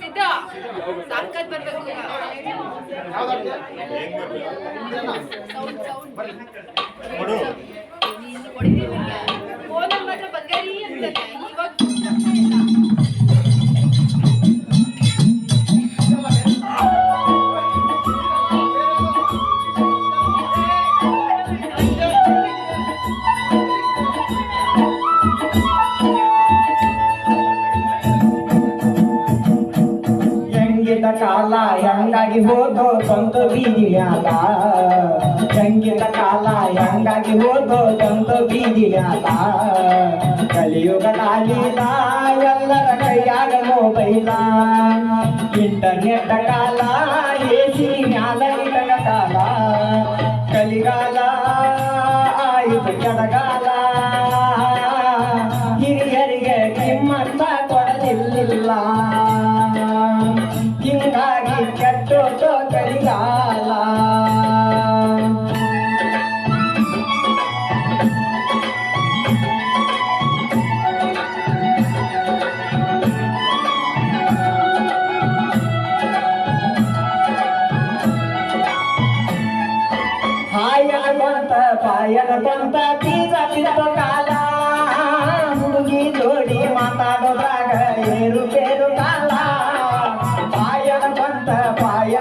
ಸಿದ್ದ phone ಮಾತ್ರ ಬಂಗಾರಿ ಅಂತ ಕಾಲ ಹೆಂಗಾಗಿ ಹೋದೋ ಸ್ವಂತ ಬೀದಿ ಮ್ಯಾಲ ಹೆಂಗಿದ ಕಾಲ ಹೆಂಗಾಗಿ ಹೋದೋ ಸ್ವಂತ ಬೀದಿ ಮ್ಯಾಲ ಕಲಿಯುಗದಾಗಿಲ್ಲ ಎಲ್ಲರ ಕೈಯಾಗ ಮೊಬೈಲ ಇಂಟರ್ನೆಟ್ ಕಾಲ ಎ ಸಿ ಮ್ಯಾಲ ಕಾಲ ಕಲಿಗಾಲ ಆಯಿತು ಕೆಳಗಾಲ झाला किंगारी चट्टो तो तरी झाला हाय कोणता पायन ती जाती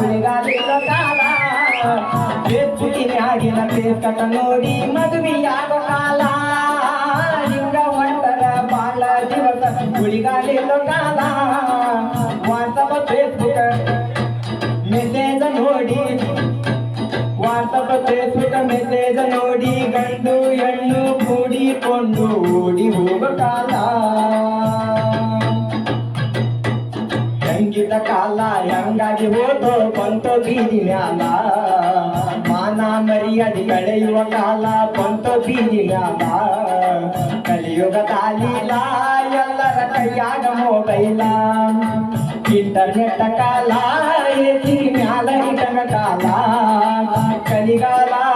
ಉಳಿಗಾಲಿಲ್ಲ ಕಾಲ ಹೆಚ್ಚಿನಾಗಿನ ನೋಡಿ ಮದುವೆಯಾಗೋ ಕಾಲ ಹಿಂಗ ಒಂಟರ ಬಾಳ ದಿವಸ ಉಳಿಗಾಲಿಲ್ಲ ಕಾಲ ವಾಟ್ಸಪ್ ಫೇಸ್ಬುಕ್ ಮೆಸೇಜ್ ನೋಡಿ ವಾಟ್ಸಪ್ ಫೇಸ್ಬುಕ್ ಮೆಸೇಜ್ ನೋಡಿ ಗಂಡು ಹೆಣ್ಣು ಕೂಡಿಕೊಂಡು ಓಡಿ ಹೋಗೋ ಕಾಲ काला गाजि होतो दो पंतो पीजी म्याला मानामरी अदि काला पंतो पीजी म्याला तालीला यो गतालीला यला हो इंटरनेट काला गैला इंतर मेट णकाला इती म्याला केडगाला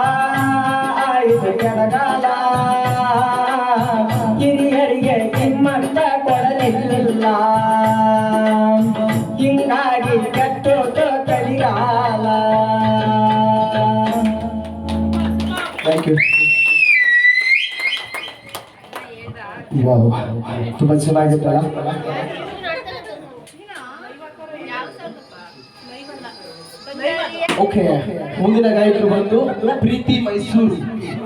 ಹಿಂಗಾಗಿ ಕಟ್ಟೋಟೋ ಕಲಿಗಾಲ ಥ್ಯಾಂಕ್ ಯು ತುಂಬ ಚೆನ್ನಾಗಿತ್ತಲ್ಲ ಓಕೆ ಮುಂದಿನ ಗಾಯಕರು ಬಂದು ಪ್ರೀತಿ ಮೈಸೂರು